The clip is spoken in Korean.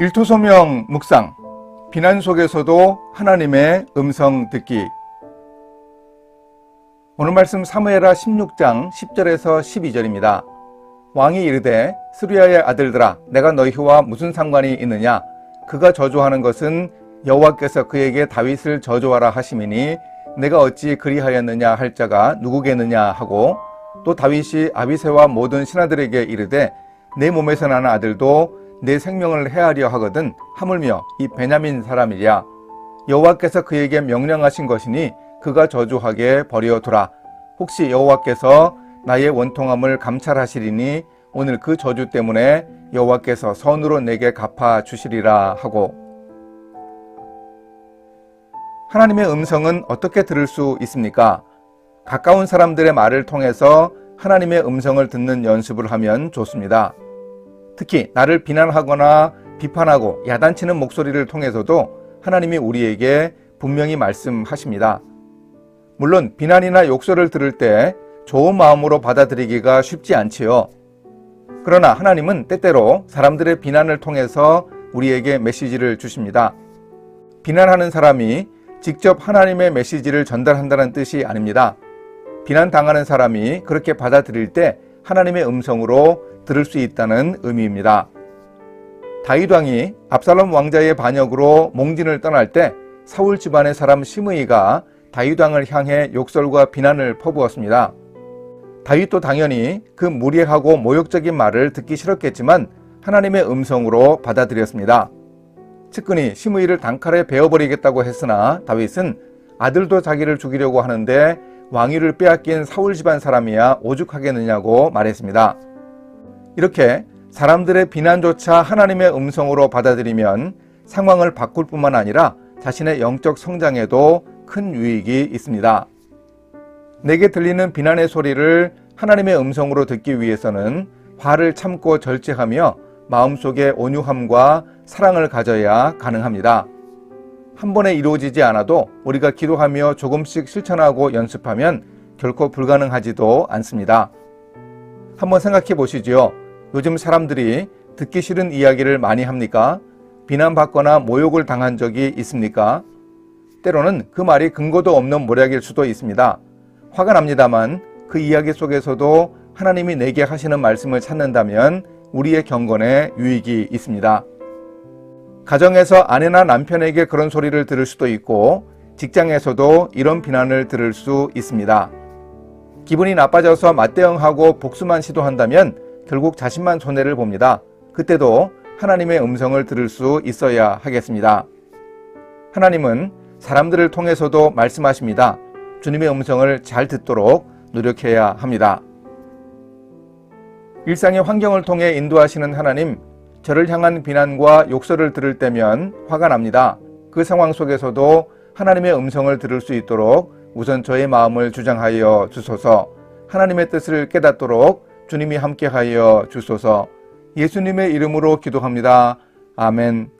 일토소명 묵상. 비난 속에서도 하나님의 음성 듣기. 오늘 말씀 사무엘하 16장 10절에서 12절입니다. 왕이 이르되 스루야의 아들들아 내가 너희와 무슨 상관이 있느냐? 그가 저주하는 것은 여호와께서 그에게 다윗을 저주하라 하심이니 내가 어찌 그리하였느냐 할 자가 누구겠느냐? 하고 또 다윗이 아비새와 모든 신하들에게 이르되 내 몸에서 나는 아들도 내 생명을 해하려 하거든 하물며 이 베냐민 사람이랴 여호와께서 그에게 명령하신 것이니 그가 저주하게 버려두라 혹시 여호와께서 나의 원통함을 감찰하시리니 오늘 그 저주 때문에 여호와께서 선으로 내게 갚아 주시리라 하고 하나님의 음성은 어떻게 들을 수 있습니까? 가까운 사람들의 말을 통해서 하나님의 음성을 듣는 연습을 하면 좋습니다. 특히 나를 비난하거나 비판하고 야단치는 목소리를 통해서도 하나님이 우리에게 분명히 말씀하십니다. 물론 비난이나 욕설을 들을 때 좋은 마음으로 받아들이기가 쉽지 않지요. 그러나 하나님은 때때로 사람들의 비난을 통해서 우리에게 메시지를 주십니다. 비난하는 사람이 직접 하나님의 메시지를 전달한다는 뜻이 아닙니다. 비난당하는 사람이 그렇게 받아들일 때 하나님의 음성으로 들을 수 있다는 의미입니다. 다윗 왕이 압살롬 왕자의 반역으로 몽진을 떠날 때 사울 집안의 사람 시므이가 다윗 왕을 향해 욕설과 비난을 퍼부었습니다. 다윗도 당연히 그 무례하고 모욕적인 말을 듣기 싫었겠지만 하나님의 음성으로 받아들였습니다. 측근이 시므이를 단칼에 베어버리겠다고 했으나 다윗은 아들도 자기를 죽이려고 하는데 왕위를 빼앗긴 사울 집안 사람이야 오죽하겠느냐고 말했습니다. 이렇게 사람들의 비난조차 하나님의 음성으로 받아들이면 상황을 바꿀 뿐만 아니라 자신의 영적 성장에도 큰 유익이 있습니다. 내게 들리는 비난의 소리를 하나님의 음성으로 듣기 위해서는 화를 참고 절제하며 마음속에 온유함과 사랑을 가져야 가능합니다. 한 번에 이루어지지 않아도 우리가 기도하며 조금씩 실천하고 연습하면 결코 불가능하지도 않습니다. 한번 생각해 보시지요. 요즘 사람들이 듣기 싫은 이야기를 많이 합니까? 비난받거나 모욕을 당한 적이 있습니까? 때로는 그 말이 근거도 없는 모략일 수도 있습니다. 화가 납니다만 그 이야기 속에서도 하나님이 내게 하시는 말씀을 찾는다면 우리의 경건에 유익이 있습니다. 가정에서 아내나 남편에게 그런 소리를 들을 수도 있고 직장에서도 이런 비난을 들을 수 있습니다. 기분이 나빠져서 맞대응하고 복수만 시도한다면 결국 자신만 손해를 봅니다. 그때도 하나님의 음성을 들을 수 있어야 하겠습니다. 하나님은 사람들을 통해서도 말씀하십니다. 주님의 음성을 잘 듣도록 노력해야 합니다. 일상의 환경을 통해 인도하시는 하나님, 저를 향한 비난과 욕설을 들을 때면 화가 납니다. 그 상황 속에서도 하나님의 음성을 들을 수 있도록 우선 저의 마음을 주장하여 주소서, 하나님의 뜻을 깨닫도록 주님이 함께하여 주소서, 예수님의 이름으로 기도합니다. 아멘.